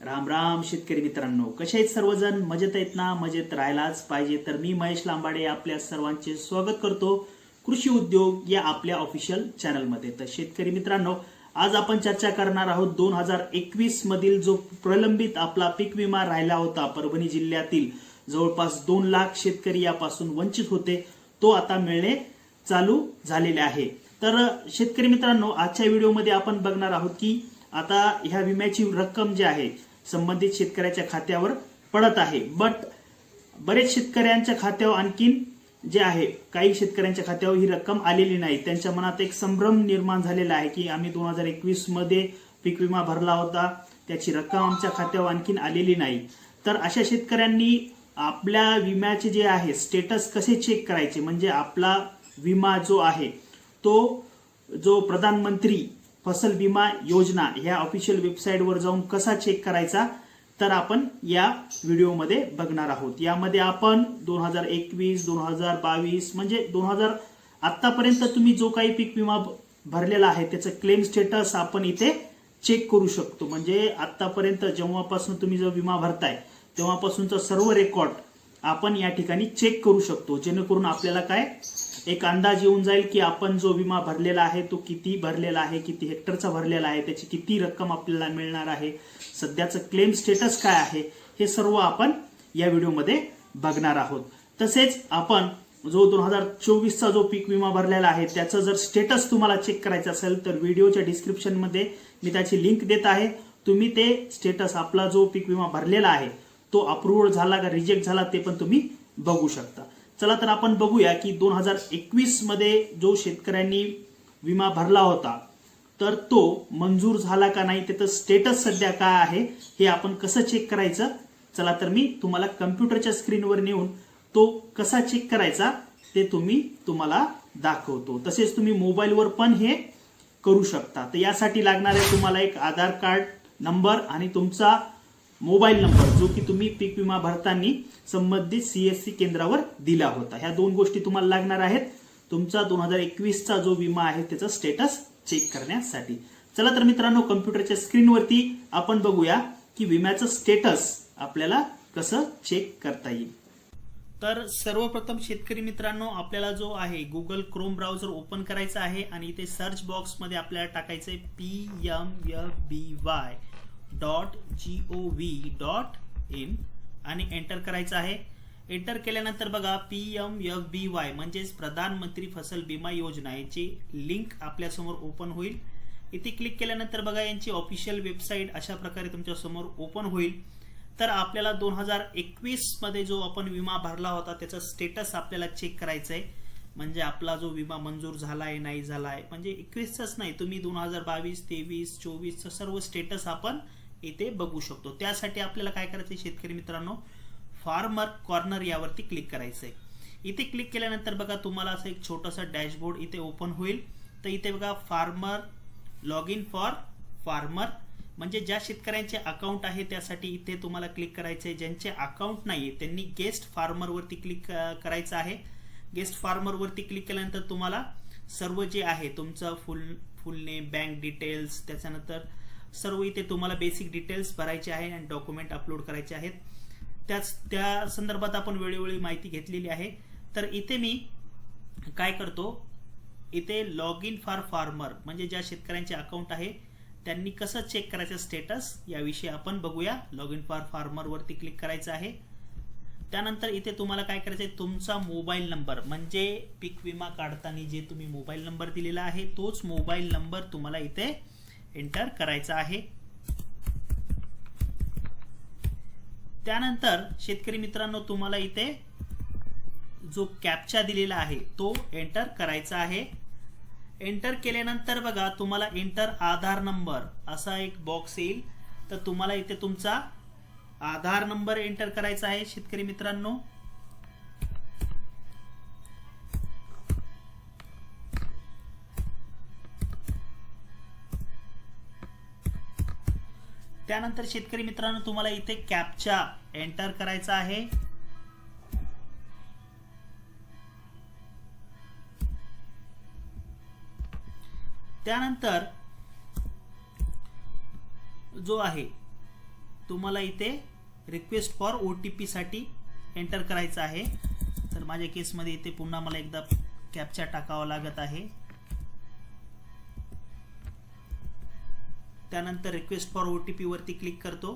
राम राम शेतकरी मित्रांनो. कसे आहेत सर्वजण? मजेत आहेत ना? मजेत राहायलाच पाहिजे. तर मी महेश लांबाडे आपल्या सर्वांचे स्वागत करतो कृषी उद्योग या आपल्या ऑफिशियल चॅनलमध्ये तर शेतकरी मित्रांनो आज आपण चर्चा करणार आहोत दोन हजार एकवीस मधील जो प्रलंबित आपला पीक विमा राहिला होता परभणी जिल्ह्यातील जवळपास दोन लाख शेतकरी यापासून वंचित होते. तो आता मिळणे चालू झालेले आहे. तर शेतकरी मित्रांनो आजच्या व्हिडिओमध्ये आपण बघणार आहोत की आता ह्या विम्याची रक्कम जी आहे संबंधित शेतकऱ्याच्या खात्यावर पडत आहे. बट बरेच शेतकऱ्यांच्या खात्यावर आणखीन जे आहे काही शेतकऱ्यांच्या खात्यावर ही रक्कम आलेली नाही. त्यांच्या मनात एक संभ्रम निर्माण झालेला आहे की आम्ही दोन हजार एकवीसमध्ये पीक विमा भरला होता. त्याची रक्कम आमच्या खात्यावर आणखीन आलेली नाही. तर अशा शेतकऱ्यांनी आपल्या विम्याचे जे आहे स्टेटस कसे चेक करायचे? म्हणजे आपला विमा जो आहे तो जो प्रधानमंत्री फसल विमा योजना ह्या ऑफिशियल वेबसाईटवर जाऊन कसा चेक करायचा तर आपण या व्हिडिओमध्ये बघणार आहोत. यामध्ये आपण दोन हजार एकवीस दोन हजार बावीस म्हणजे दोन हजार आतापर्यंत तुम्ही जो काही पीक विमा भरलेला आहे त्याचं क्लेम स्टेटस आपण इथे चेक करू शकतो. म्हणजे आतापर्यंत जेव्हापासून तुम्ही जो विमा भरताय तेव्हापासूनचा सर्व रेकॉर्ड आपण या ठिकाणी चेक करू शकतो. जेणेकरून आपल्याला काय एक अंदाज येऊन जाईल की आपण जो विमा भरलेला आहे तो किती भरलेला आहे किती हेक्टरचा भरलेला आहे त्याची किती रक्कम आपल्याला मिळणार आहे सध्याचं क्लेम स्टेटस काय आहे हे सर्व आपण या व्हिडिओमध्ये बघणार आहोत. तसेच आपण जो दोन हजार चोवीसचा जो पीक विमा भरलेला आहे त्याचं जर स्टेटस तुम्हाला चेक करायचं असेल तर व्हिडिओच्या डिस्क्रिप्शनमध्ये मी त्याची लिंक देत आहे. तुम्ही ते स्टेटस आपला जो पीक विमा भरलेला आहे तो अप्रुव्ह झाला का रिजेक्ट झाला ते पण तुम्ही बघू शकता. चला तर आपण बघूया की दोन हजार एकवीसमध्ये जो शेतकऱ्यांनी विमा भरला होता तर तो मंजूर झाला का नाही त्याचं स्टेटस सध्या काय आहे हे आपण कसं चेक करायचं? चला तर मी तुम्हाला कम्प्युटरच्या स्क्रीनवर नेऊन तो कसा चेक करायचा ते तुम्ही तुम्हाला दाखवतो. तसेच तुम्ही मोबाईलवर पण हे करू शकता. तर यासाठी लागणार आहे तुम्हाला एक आधार कार्ड नंबर आणि तुमचा मोबाईल नंबर जो की तुम्ही पीक विमा भरताना संबंधित सीएससी केंद्रावर दिला होता. ह्या दोन गोष्टी तुम्हाला लागणार आहेत. तुमचा दोन हजार एकवीसचा जो विमा आहे त्याचा स्टेटस चेक करण्यासाठी. चला तर मित्रांनो कम्प्युटरच्या स्क्रीनवरती आपण बघूया की विम्याचं स्टेटस आपल्याला कसं चेक करता येईल. तर सर्वप्रथम शेतकरी मित्रांनो आपल्याला जो आहे गुगल क्रोम ब्राउझर ओपन करायचा आहे आणि इथे सर्च बॉक्समध्ये आपल्याला टाकायचं आहे P M B Y dot G O V dot in आणि एंटर करायचं आहे. एंटर केल्यानंतर बघा P M F B Y म्हणजेच प्रधानमंत्री फसल विमा योजना याची लिंक आपल्यासमोर ओपन होईल. इथे क्लिक केल्यानंतर बघा यांची ऑफिशियल वेबसाईट अशा प्रकारे तुमच्यासमोर ओपन होईल. तर आपल्याला दोन हजार एकवीसमध्ये जो आपण विमा भरला होता त्याचा स्टेटस आपल्याला चेक करायचं आहे म्हणजे आपला जो विमा मंजूर झालाय नाही झालाय म्हणजे एकवीसचाच नाही तुम्ही दोन हजार बावीस तेवीस चोवीसचं सर्व स्टेटस आपण इथे बघू शकतो. त्यासाठी आपल्याला काय करायचं आहे शेतकरी मित्रांनो? फार्मर कॉर्नर यावरती क्लिक करायचं आहे इथे क्लिक केल्यानंतर बघा तुम्हाला असं एक छोटासा डॅशबोर्ड इथे ओपन होईल. तर इथे बघा farmer log in for farmer म्हणजे ज्या शेतकऱ्यांचे अकाउंट आहे त्यासाठी इथे तुम्हाला क्लिक करायचं आहे ज्यांचे अकाउंट नाही आहे त्यांनी गेस्ट फार्मरवरती क्लिक करायचं आहे. गेस्ट फार्मरवरती क्लिक केल्यानंतर तुम्हाला सर्व जे आहे तुमचं full full name bank details त्याच्यानंतर सर्व इथे तुम्हाला बेसिक डिटेल्स भरायचे आहे आणि डॉक्युमेंट अपलोड करायचे आहेत. त्याच त्या संदर्भात आपण वेळोवेळी माहिती घेतलेली आहे. तर इथे मी काय करतो? इथे लॉग इन फॉर फार्मर म्हणजे ज्या शेतकऱ्यांचे अकाउंट आहे त्यांनी कसं चेक करायचं स्टेटस याविषयी आपण बघूया. लॉग इन फॉर फार्मरवरती क्लिक करायचं आहे. त्यानंतर इथे तुम्हाला काय करायचं आहे तुमचा मोबाईल नंबर म्हणजे पीक विमा काढताना जे तुम्ही मोबाईल नंबर दिलेला आहे तोच मोबाईल नंबर तुम्हाला इथे एंटर करायचा आहे. त्यानंतर शेतकरी मित्रांनो तुम्हाला इथे जो कॅप्चा दिलेला आहे तो एंटर करायचा आहे. एंटर केल्यानंतर बघा तुम्हाला एंटर आधार नंबर असा एक बॉक्स येईल. तर तुम्हाला इथे तुमचा आधार नंबर एंटर करायचा आहे शेतकरी मित्रांनो. त्यानंतर शेतकरी मित्रांनो तुम्हाला इथे कॅपचा एंटर करायचा आहे. त्यानंतर जो आहे तुम्हाला इथे रिक्वेस्ट फॉर ओ टी पीसाठी एंटर करायचं आहे. तर माझ्या केसमध्ये इथे पुन्हा मला एकदा कॅपचा टाकावा लागत आहे. त्यानंतर रिक्वेस्ट फॉर ओ टी पीवरती क्लिक करतो.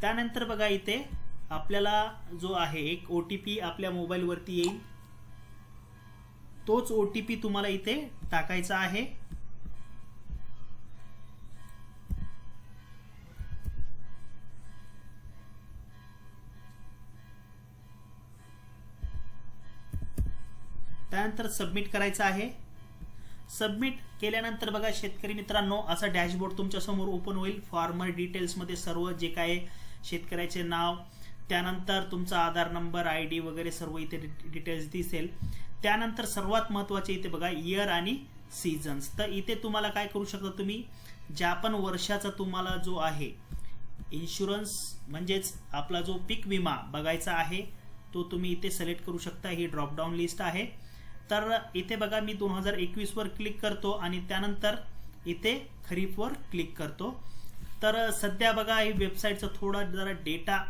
त्यानंतर बघा इथे आपल्याला जो आहे एक ओ टी पी आपल्या मोबाईलवरती येईल. तोच ओ टी पी तुम्हाला इथे टाकायचा आहे. त्यानंतर सबमिट करायचं आहे. सबमिट केल्यानंतर बघा शेतकरी मित्रांनो असा डॅशबोर्ड तुमच्यासमोर ओपन होईल फॉर्मर डिटेल्समध्ये सर्व जे काय शेतकऱ्याचे नाव त्यानंतर तुमचा आधार नंबर आय डी वगैरे सर्व इथे डिटेल्स दिसेल. त्यानंतर सर्वात महत्त्वाचे इथे बघा इयर आणि सीझन्स तर इथे तुम्हाला काय करू शकता तुम्ही? ज्या पण वर्षाचा तुम्हाला जो आहे इन्शुरन्स म्हणजेच आपला जो पीक विमा बघायचा आहे तो तुम्ही इथे सिलेक्ट करू शकता. ही ड्रॉपडाऊन लिस्ट आहे. तर इथे बघा मी दोन हजार एकवीस वर क्लिक करतो आणि त्यानंतर इथे खरीपवर क्लिक करतो. तर सध्या बघा ही वेबसाईटचा थोडा जरा डेटा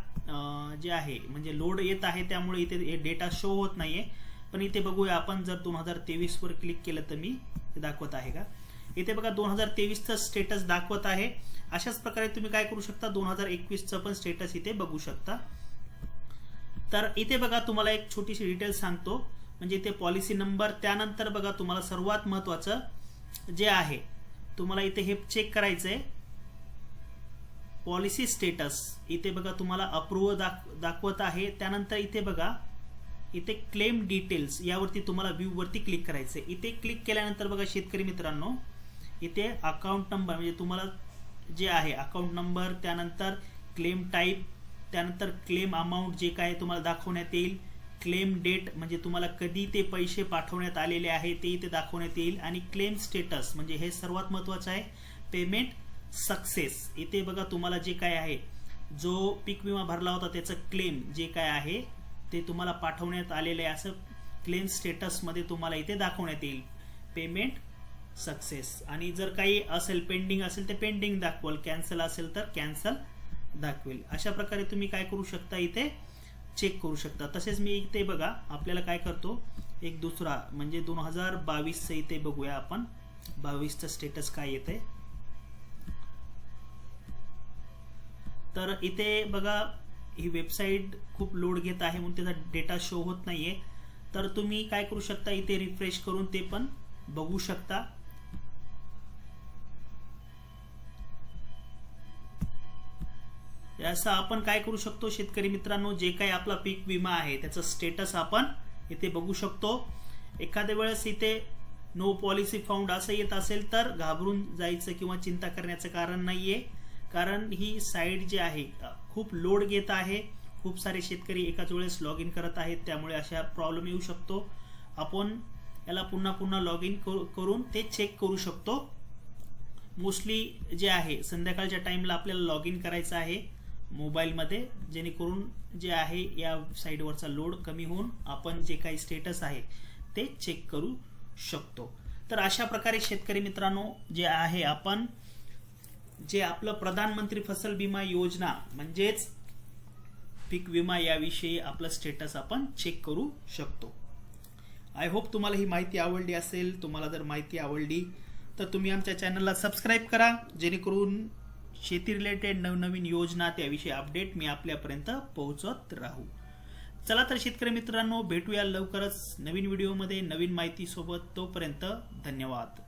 जे आहे म्हणजे लोड येत आहे त्यामुळे इथे डेटा शो होत नाहीये. पण इथे बघूया आपण जर दोन हजार तेवीस वर क्लिक केलं तर मी दाखवत आहे का? इथे बघा दोन हजार तेवीसचं स्टेटस दाखवत आहे. अशाच प्रकारे तुम्ही काय करू शकता दोन हजार एकवीसचं पण स्टेटस इथे बघू शकता. तर इथे बघा तुम्हाला एक छोटीशी डिटेल सांगतो. म्हणजे इथे पॉलिसी नंबर त्यानंतर बघा तुम्हाला सर्वात महत्वाचं जे आहे तुम्हाला इथे हे चेक करायचं आहे पॉलिसी स्टेटस इथे बघा तुम्हाला अप्रूव्ह दाख दाखवत आहे. त्यानंतर इथे बघा इथे क्लेम डिटेल्स यावरती तुम्हाला व्ह्यूवरती क्लिक करायचं आहे इथे क्लिक केल्यानंतर बघा शेतकरी मित्रांनो इथे अकाउंट नंबर म्हणजे तुम्हाला जे आहे अकाउंट नंबर त्यानंतर क्लेम टाईप त्यानंतर क्लेम अमाऊंट जे काय तुम्हाला दाखवण्यात येईल. क्लेम डेट म्हणजे तुम्हाला कधी ते पैसे पाठवण्यात आलेले आहे ते इथे दाखवण्यात येईल. आणि क्लेम स्टेटस म्हणजे हे सर्वात महत्वाचं आहे. पेमेंट सक्सेस इथे बघा तुम्हाला जे काय आहे जो पीक विमा भरला होता त्याचं क्लेम जे काय आहे ते तुम्हाला पाठवण्यात आलेलं आहे. असं क्लेम स्टेटसमध्ये तुम्हाला इथे दाखवण्यात येईल. पेमेंट सक्सेस आणि जर काही असेल पेंडिंग असेल तर पेंडिंग दाखवाल. कॅन्सल असेल तर कॅन्सल दाखवेल. अशा प्रकारे तुम्ही काय करू शकता इथे? चेक करू शकता. तसेच मी इथे बघा आपल्याला काय करतो? एक दुसरा म्हणजे दोन हजार बावीसचं इथे बघूया आपण. बावीसचं स्टेटस काय येते तर इथे बघा ही वेबसाईट खूप लोड घेत आहे म्हणून त्याचा डेटा शो होत नाहीये. तर तुम्ही काय करू शकता? इथे रिफ्रेश करून ते पण बघू शकता. असं आपण काय करू शकतो शेतकरी मित्रांनो? जे काही आपला पीक विमा आहे त्याचं स्टेटस आपण इथे बघू शकतो. एखाद्या वेळेस इथे नो पॉलिसी फाउंड असं येत असेल तर घाबरून जायचं किंवा चिंता करण्याचं कारण नाहीये. कारण ही साईट जी आहे खूप लोड घेत आहे. खूप सारे शेतकरी एकाच वेळेस लॉग इन करत आहेत त्यामुळे अशा प्रॉब्लेम येऊ शकतो. आपण याला पुन्हा पुन्हा लॉग इन करून ते चेक करू शकतो. मोस्टली जे आहे संध्याकाळच्या टाईमला आपल्याला लॉग इन करायचं आहे. मोबाईलमध्ये जेणेकरून जे आहे या साईडवरचा लोड कमी होऊन आपण जे काही स्टेटस आहे ते चेक करू शकतो. तर अशा प्रकारे शेतकरी मित्रांनो जे आहे आपण जे आपलं प्रधानमंत्री फसल विमा योजना म्हणजेच पीक विमा याविषयी आपलं स्टेटस आपण चेक करू शकतो. आय होप तुम्हाला ही माहिती आवडली असेल तुम्हाला जर माहिती आवडली तर तुम्ही आमच्या चॅनलला सबस्क्राईब करा जेणेकरून शेती रिलेटेड नवनवीन योजना त्याविषयी अपडेट मी आपल्यापर्यंत पोहोचत राहू. चला तर शेतकरी मित्रांनो भेटूया लवकरच नवीन व्हिडिओमध्ये नवीन माहितीसोबत. तोपर्यंत धन्यवाद.